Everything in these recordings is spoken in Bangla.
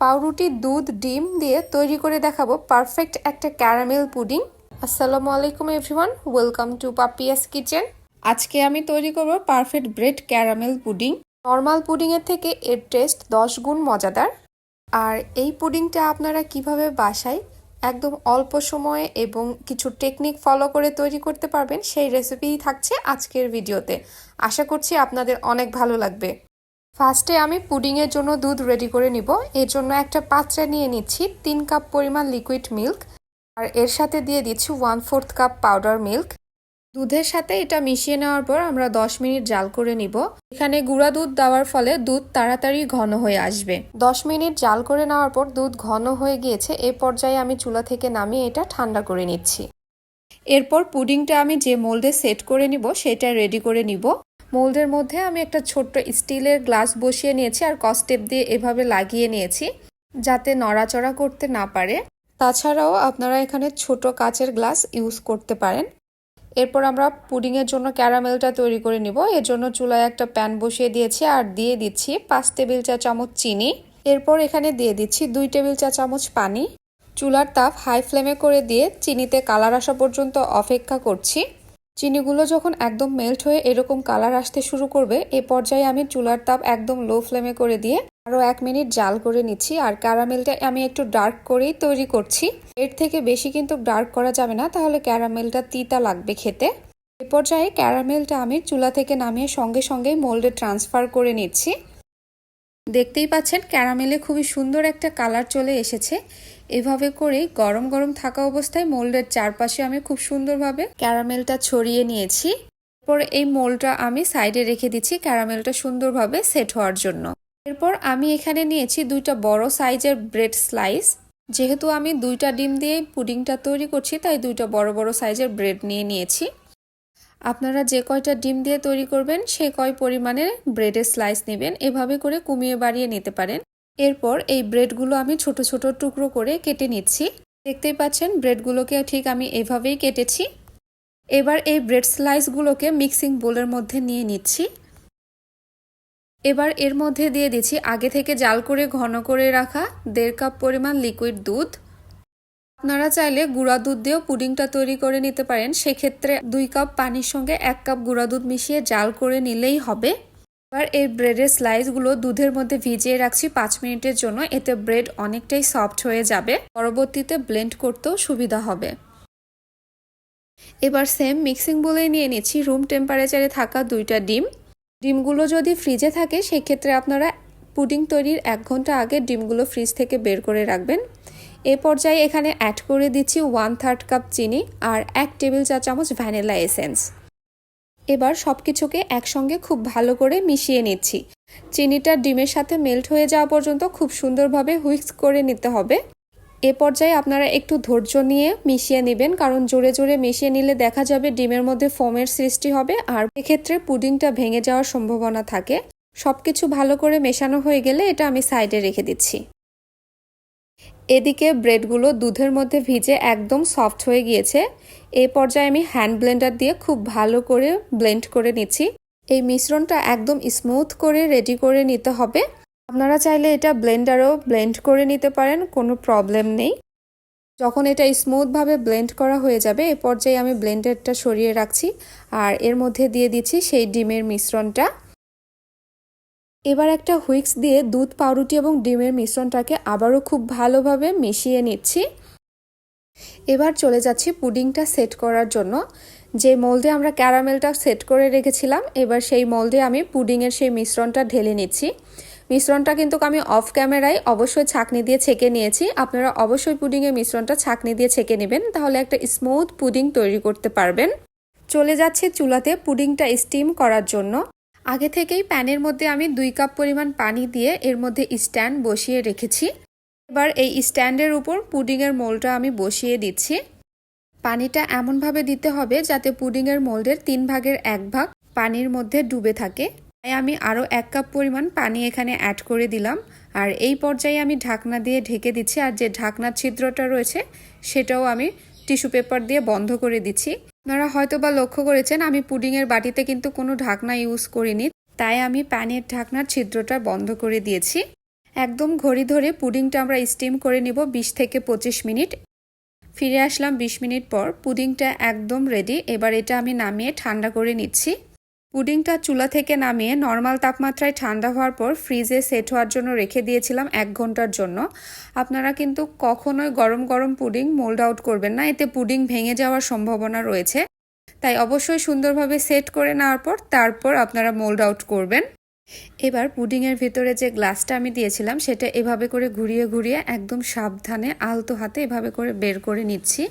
পাউরুটি, দুধ, ডিম দিয়ে তৈরি করে দেখাবো পারফেক্ট একটা ক্যারামেল পুডিং। আসসালামু আলাইকুম everyone, welcome to Papia's kitchen. আজকে আমি তৈরি করব perfect bread caramel pudding. Normal পুডিংয়ের থেকে এর টেস্ট দশ গুণ মজাদার। আর এই পুডিংটা আপনারা কীভাবে বাসায় একদম অল্প সময়ে এবং কিছু টেকনিক ফলো করে তৈরি করতে পারবেন, সেই রেসিপিই থাকছে আজকের ভিডিওতে। আশা করছি আপনাদের অনেক ভালো লাগবে। ফার্স্টে আমি পুডিংয়ের জন্য দুধ রেডি করে নিব। এর জন্য একটা পাত্রে নিয়ে নিচ্ছি তিন কাপ পরিমাণ লিকুইড মিল্ক আর এর সাথে দিয়ে দিচ্ছি one fourth cup powder milk দুধের সাথে এটা মিশিয়ে নেওয়ার পর আমরা 10 মিনিট জাল করে নিব। এখানে গুঁড়া দুধ দেওয়ার ফলে দুধ তাড়াতাড়ি ঘন হয়ে আসবে। 10 মিনিট জাল করে নেওয়ার পর দুধ ঘন হয়ে গিয়েছে, এ পর্যায়ে আমি চুলা থেকে নামিয়ে এটা ঠান্ডা করে নিচ্ছি। এরপর পুডিংটা আমি যে মোল্ডে সেট করে নিব, সেটা রেডি করে নিব। মোল্ডের মধ্যে আমি একটা ছোট্ট স্টিলের গ্লাস বসিয়ে নিয়েছি আর কস্টেপ দিয়ে এভাবে লাগিয়ে নিয়েছি, যাতে নড়াচড়া করতে না পারে। তাছাড়াও আপনারা এখানে ছোট কাচের গ্লাস ইউজ করতে পারেন। এরপর আমরা পুডিংয়ের জন্য ক্যারামেলটা তৈরি করে নিব। এর জন্য চুলায় একটা প্যান বসিয়ে দিয়েছি আর দিয়ে দিচ্ছি পাঁচ টেবিল চা চামচ চিনি। এরপর এখানে দিয়ে দিচ্ছি দুই টেবিল চা চামচ পানি। চুলার তাপ হাই ফ্লেমে করে দিয়ে চিনিতে কালার আসা পর্যন্ত অপেক্ষা করছি। চিনিগুলো যখন একদম মেল্ট হয়ে এরকম কালার আসতে শুরু করবে, এ পর্যায়ে আমি চুলার তাপ একদম লো ফ্লেমে করে দিয়ে আরও এক মিনিট জাল করে নিচ্ছি। আর ক্যারামেলটা আমি একটু ডার্ক করেই তৈরি করছি। এর থেকে বেশি কিন্তু ডার্ক করা যাবে না, তাহলে ক্যারামেলটা তিতা লাগবে খেতে। এ পর্যায়ে ক্যারামেলটা আমি চুলা থেকে নামিয়ে সঙ্গে সঙ্গেই মোল্ডে ট্রান্সফার করে নিচ্ছি। দেখতেই পাচ্ছেন ক্যারামেলে খুবই সুন্দর একটা কালার চলে এসেছে। এভাবে করেই গরম গরম থাকা অবস্থায় মোল্ডের চারপাশে আমি খুব সুন্দরভাবে ক্যারামেলটা ছড়িয়ে নিয়েছি। এরপর এই মোল্ডটা আমি সাইডে রেখে দিচ্ছি ক্যারামেলটা সুন্দরভাবে সেট হওয়ার জন্য। এরপর আমি এখানে নিয়েছি দুইটা বড় সাইজের ব্রেড স্লাইস। যেহেতু আমি দুইটা ডিম দিয়ে পুডিংটা তৈরি করছি, তাই দুইটা বড় বড় সাইজের ব্রেড নিয়ে নিয়েছি। আপনারা যে কয়টা ডিম দিয়ে তৈরি করবেন, সে কয় পরিমাণে ব্রেডের স্লাইস নেবেন, এভাবে করে কমিয়ে বাড়িয়ে নিতে পারেন। এরপর এই ব্রেডগুলো আমি ছোট ছোট টুকরো করে কেটে নিচ্ছি। দেখতেই পাচ্ছেন, ব্রেডগুলোকে ঠিক আমি এভাবেই কেটেছি। এবার এই ব্রেড স্লাইসগুলোকে মিক্সিং বোলের মধ্যে নিয়ে নিচ্ছি। এবার এর মধ্যে দিয়ে দিচ্ছি আগে থেকে জাল করে ঘন করে রাখা দেড় কাপ পরিমাণ লিকুইড দুধ। আপনারা চাইলে গুঁড়া দুধ দিয়েও পুডিংটা তৈরি করে নিতে পারেন। সেক্ষেত্রে দুই কাপ পানির সঙ্গে এক কাপ গুঁড়া দুধ মিশিয়ে জাল করে নিলেই হবে। এবার এই ব্রেডের স্লাইসগুলো দুধের মধ্যে ভিজিয়ে রাখছি পাঁচ মিনিটের জন্য। এতে ব্রেড অনেকটাই সফট হয়ে যাবে। পরবর্তীতে ব্লেন্ড করতেও সুবিধা হবে। এবার সেম মিক্সিং বলেই নিয়ে নিচ্ছি রুম টেম্পারেচারে থাকা দুইটা ডিম। ডিমগুলো যদি ফ্রিজে থাকে, সেক্ষেত্রে আপনারা পুডিং তৈরির এক ঘণ্টা আগে ডিমগুলো ফ্রিজ থেকে বের করে রাখবেন। এ পর্যায়ে এখানে অ্যাড করে দিচ্ছি ওয়ান থার্ড কাপ চিনি আর এক টেবিল চা চামচ ভ্যানিলা এসেন্স এবার সব কিছুকে একসঙ্গে খুব ভালো করে মিশিয়ে নিচ্ছি। চিনিটা ডিমের সাথে মেল্ট হয়ে যাওয়া পর্যন্ত খুব সুন্দরভাবে হুইক্স করে নিতে হবে। এ পর্যায়ে আপনারা একটু ধৈর্য নিয়ে মিশিয়ে নেবেন, কারণ জোরে জোরে মিশিয়ে নিলে দেখা যাবে ডিমের মধ্যে ফোমের সৃষ্টি হবে আর এক্ষেত্রে পুডিংটা ভেঙে যাওয়ার সম্ভাবনা থাকে। সব কিছু ভালো করে মেশানো হয়ে গেলে এটা আমি সাইডে রেখে দিচ্ছি। এদিকে ব্রেডগুলো দুধের মধ্যে ভিজে একদম সফট হয়ে গিয়েছে। এই পর্যায়ে আমি হ্যান্ড ব্লেন্ডার দিয়ে খুব ভালো করে ব্লেন্ড করে নিচ্ছি। এই মিশ্রণটা একদম স্মুথ করে রেডি করে নিতে হবে। আপনারা চাইলে এটা ব্লেন্ডারও ব্লেন্ড করে নিতে পারেন, কোনো প্রবলেম নেই। যখন এটা স্মুথভাবে ব্লেন্ড করা হয়ে যাবে, এ পর্যায়ে আমি ব্লেন্ডারটা সরিয়ে রাখছি আর এর মধ্যে দিয়ে দিচ্ছি সেই ডিমের মিশ্রণটা। এবার একটা হুইক্স দিয়ে দুধ, পাউরুটি এবং ডিমের মিশ্রণটাকে আবারও খুব ভালোভাবে মিশিয়ে নিচ্ছি। এবার চলে যাচ্ছি পুডিংটা সেট করার জন্য। যে মোল্ডে আমরা ক্যারামেলটা সেট করে রেখেছিলাম, এবার সেই মোল্ডে আমি পুডিংয়ের সেই মিশ্রণটা ঢেলে নিচ্ছি। মিশ্রণটা কিন্তু আমি অফ ক্যামেরায় অবশ্যই ছাকনি দিয়ে ছেঁকে নিয়েছি। আপনারা অবশ্যই পুডিংয়ের মিশ্রণটা ছাকনি দিয়ে ছেঁকে নেবেন, তাহলে একটা স্মুথ পুডিং তৈরি করতে পারবেন। চলে যাচ্ছে চুলাতে পুডিংটা স্টিম করার জন্য। আগে থেকেই প্যানের মধ্যে আমি দুই কাপ পরিমাণ পানি দিয়ে এর মধ্যে স্ট্যান্ড বসিয়ে রেখেছি। এবার এই স্ট্যান্ডের উপর পুডিংয়ের মোলটা আমি বসিয়ে দিচ্ছি। পানিটা এমনভাবে দিতে হবে যাতে পুডিংয়ের মোল্ডের তিন ভাগের এক ভাগ পানির মধ্যে ডুবে থাকে। তাই আমি আরও এক কাপ পরিমাণ পানি এখানে অ্যাড করে দিলাম। আর এই পর্যায়ে আমি ঢাকনা দিয়ে ঢেকে দিচ্ছি। আর যে ঢাকনার ছিদ্রটা রয়েছে, সেটাও আমি টিস্যু পেপার দিয়ে বন্ধ করে দিচ্ছি। আপনারা হয়তো বা লক্ষ্য করেছেন, আমি পুডিংয়ের বাটিতে কিন্তু কোনো ঢাকনা ইউজ করিনি। তাই আমি প্যানের ঢাকনার ছিদ্রটা বন্ধ করে দিয়েছি। একদম ঘড়ি ধরে পুডিংটা আমরা স্টিম করে নিব বিশ থেকে পঁচিশ মিনিট। ফিরে আসলাম বিশ মিনিট পর, পুডিংটা একদম রেডি এবার এটা আমি নামিয়ে ঠান্ডা করে নিচ্ছি। পুডিংটা চুলা থেকে নামিয়ে নর্মাল তাপমাত্রায় ঠান্ডা হওয়ার পর ফ্রিজে সেট হওয়ার জন্য রেখে দিয়েছিলাম এক ঘণ্টার জন্য। আপনারা কিন্তু কখনোই গরম গরম পুডিং মোল্ড আউট করবেন না, এতে পুডিং ভেঙে যাওয়ার সম্ভাবনা রয়েছে। তাই অবশ্যই সুন্দরভাবে সেট করে নেওয়ার পর তারপর আপনারা মোল্ড আউট করবেন। এবার পুডিংয়ের ভিতরে যে গ্লাসটা আমি দিয়েছিলাম, সেটা এভাবে করে ঘুরিয়ে ঘুরিয়ে একদম সাবধানে আলতো হাতে এভাবে করে বের করে নিচ্ছি।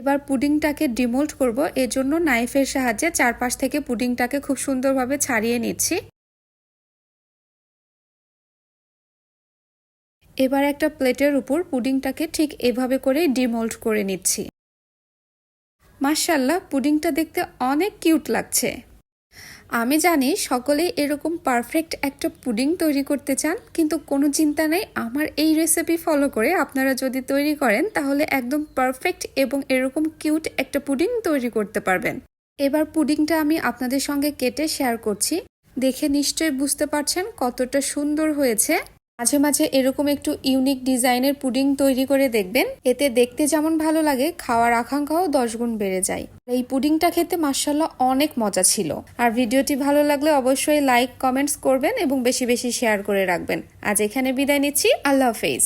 এবার পুডিংটাকে ডিমোল্ড করব, এজন্য নাইফের সাহায্যে চারপাশ থেকে পুডিংটাকে খুব সুন্দরভাবে ছাড়িয়ে নিচ্ছি। এবার একটা প্লেটের উপর পুডিংটাকে ঠিক এভাবে করে ডিমোল্ড করে নিচ্ছি। মার্শাল্লাহ পুডিংটা দেখতে অনেক কিউট লাগছে। আমি জানি সকলেই এরকম পারফেক্ট একটা পুডিং তৈরি করতে চান, কিন্তু কোনো চিন্তা নেই, আমার এই রেসিপি ফলো করে আপনারা যদি তৈরি করেন, তাহলে একদম পারফেক্ট এবং এরকম কিউট একটা পুডিং তৈরি করতে পারবেন। এবার পুডিংটা আমি আপনাদের সঙ্গে কেটে শেয়ার করছি। দেখে নিশ্চয়ই বুঝতে পারছেন কতটা সুন্দর হয়েছে। মাঝে মাঝে এরকম একটু ইউনিক ডিজাইনের পুডিং তৈরি করে দেখবেন। এতে দেখতে যেমন ভালো লাগে, খাওয়ার আকাঙ্ক্ষাও দশ গুণ বেড়ে যায়। এই পুডিংটা খেতে মার্শাল্লাহ অনেক মজা ছিল। আর ভিডিওটি ভালো লাগলে অবশ্যই লাইক কমেন্টস করবেন এবং বেশি বেশি শেয়ার করে রাখবেন। আজ এখানে বিদায় নিচ্ছি। আল্লাহ হাফেজ।